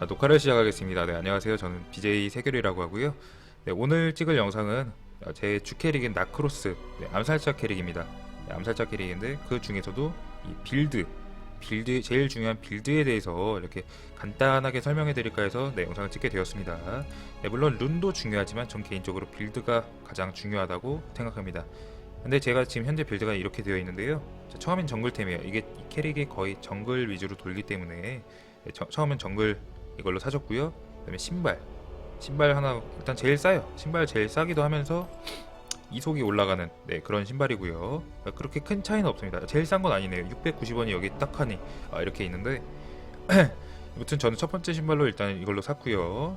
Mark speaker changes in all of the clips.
Speaker 1: 아, 녹화를 시작하겠습니다. 네, 안녕하세요. 저는 BJ 세결이라고 하고요. 네, 오늘 찍을 영상은 아, 제 주 캐릭인 나크로스 네, 암살자 캐릭입니다. 네, 암살자 캐릭인데 그 중에서도 이 빌드, 빌드 제일 중요한 빌드에 대해서 이렇게 간단하게 설명해 드릴까 해서 네, 영상을 찍게 되었습니다. 네, 물론 룬도 중요하지만 전 개인적으로 빌드가 가장 중요하다고 생각합니다. 근데 제가 지금 현재 빌드가 이렇게 되어 있는데요. 자, 처음엔 정글템이에요. 이게 이 캐릭이 거의 정글 위주로 돌기 때문에 네, 저- 처음엔 정글 이걸로 사줬고요. 그다음에 신발, 신발 하나 일단 제일 싸요. 신발 제일 싸기도 하면서 이속이 올라가는 네, 그런 신발이고요. 아, 그렇게 큰 차이는 없습니다. 제일 싼 건 아니네요. 690원이 여기 딱 하니 아, 이렇게 있는데 아무튼 저는 첫 번째 신발로 일단 이걸로 샀고요.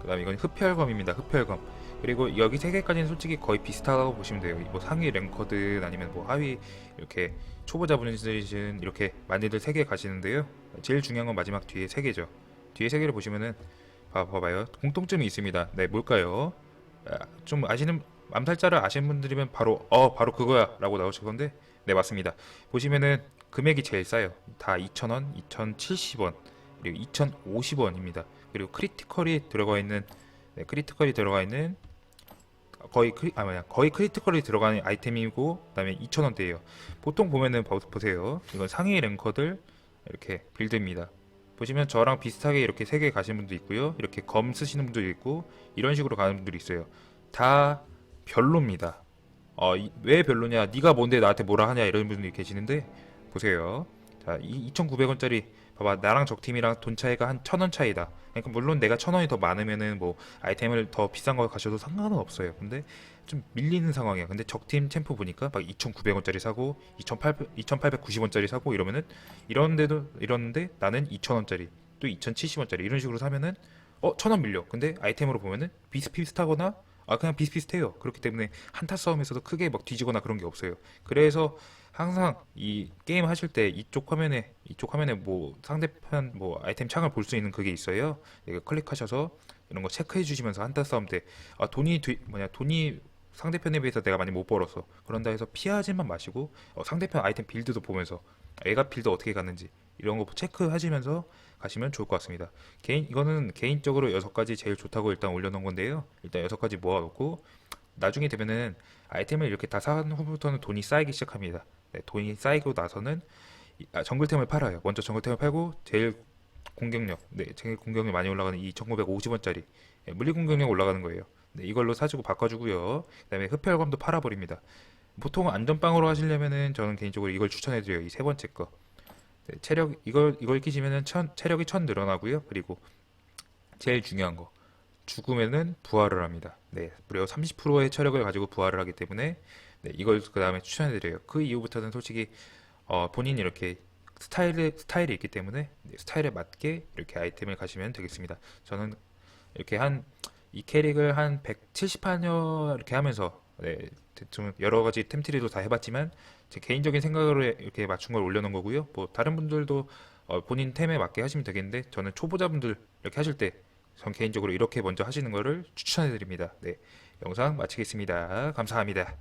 Speaker 1: 그다음에 이건 흡혈검입니다. 흡혈검. 그리고 여기 세 개까지는 솔직히 거의 비슷하다고 보시면 돼요. 뭐 상위 랭커든 아니면 뭐 하위 이렇게 초보자분들이신 이렇게 많이들 세 개 가시는데요. 제일 중요한 건 마지막 뒤에 세 개죠. 뒤에 세 개를 보시면은 봐, 봐봐요. 공통점이 있습니다. 네, 뭘까요? 아, 좀 아시는 암살자를 아시는 분들이면 바로 어 바로 그거야라고 나오실 건데 네 맞습니다. 보시면은 금액이 제일 싸요. 다 2,000원, 2,070원 그리고 2,050원입니다. 그리고 크리티컬이 들어가 있는 네, 크리티컬이 들어가 있는 거의 크리 아 뭐냐 거의 크리티컬이 들어가는 아이템이고 그다음에 2,000원대예요. 보통 보면은 보, 보세요. 이건 상위 랭커들 이렇게 빌드입니다. 보시면 저랑 비슷하게 이렇게 세 개 가시는 분도 있고요. 이렇게 검 쓰시는 분도 있고 이런 식으로 가는 분들이 있어요. 다 별로입니다. 어, 이- 왜 별로냐? 네가 뭔데 나한테 뭐라 하냐 이런 분들이 계시는데 보세요. 자, 이 2,900원짜리 봐봐. 나랑 적팀이랑 돈 차이가 한 1,000원 차이다. 그러니까 물론 내가 1,000원이 더 많으면은 뭐 아이템을 더 비싼 거 가셔도 상관은 없어요. 근데 좀 밀리는 상황이야. 근데 적팀 챔프 보니까 막 2,900원짜리 사고 2,800 2,890원짜리 사고 이러면은 이런데도 이런데 나는 2,000원짜리 또 2,070원짜리 이런 식으로 사면은 어, 1,000원 밀려. 근데 아이템으로 보면은 비슷비슷하거나 아 그냥 비슷비슷해요. 그렇기 때문에 한타 싸움에서도 크게 막 뒤지거나 그런 게 없어요. 그래서 항상 이 게임 하실 때 이쪽 화면에 이쪽 화면에 뭐 상대편 뭐 아이템 창을 볼 수 있는 그게 있어요. 이거 클릭하셔서 이런 거 체크해 주시면서 한타 싸움 때 아 돈이 뒤 뭐냐 돈이 상대편에 비해서 내가 많이 못 벌었어. 그런다 해서 피하지만 마시고 어, 상대편 아이템 빌드도 보면서 애가 빌드 어떻게 갔는지 이런 거 체크하시면서 가시면 좋을 것 같습니다. 개인 이거는 개인적으로 여섯 가지 제일 좋다고 일단 올려놓은 건데요. 일단 여섯 가지 모아놓고 나중에 되면은 아이템을 이렇게 다 산 후부터는 돈이 쌓이기 시작합니다. 네, 돈이 쌓이고 나서는 이- 아, 정글템을 팔아요. 먼저 정글템을 팔고 제일 공격력, 네, 제일 공격력 많이 올라가는 이 1950원짜리 물리 공격력 올라가는 거예요. 네, 이걸로 사주고 바꿔주고요. 그다음에 흡혈검도 팔아버립니다. 보통 안전빵으로 하시려면은 저는 개인적으로 이걸 추천해드려요. 이 세 번째 거. 네, 체력 이걸 이걸 끼시면은 천, 체력이 천 늘어나고요. 그리고 제일 중요한 거 죽으면은 부활을 합니다. 네, 무려 30%의 체력을 가지고 부활을 하기 때문에 네, 이걸 그 다음에 추천해드려요. 그 이후부터는 솔직히 어, 본인이 이렇게 스타일에 스타일이 있기 때문에 네, 스타일에 맞게 이렇게 아이템을 가시면 되겠습니다. 저는 이렇게 한 이 캐릭을 한 170판여 이렇게 하면서 네, 대충 여러 가지 템트리도 다 해봤지만 제 개인적인 생각으로 이렇게 맞춘 걸 올려놓은 거고요. 뭐 다른 분들도 어, 본인 템에 맞게 하시면 되겠는데 저는 초보자분들 이렇게 하실 때 전 개인적으로 이렇게 먼저 하시는 거를 추천해 드립니다. 네. 영상 마치겠습니다. 감사합니다.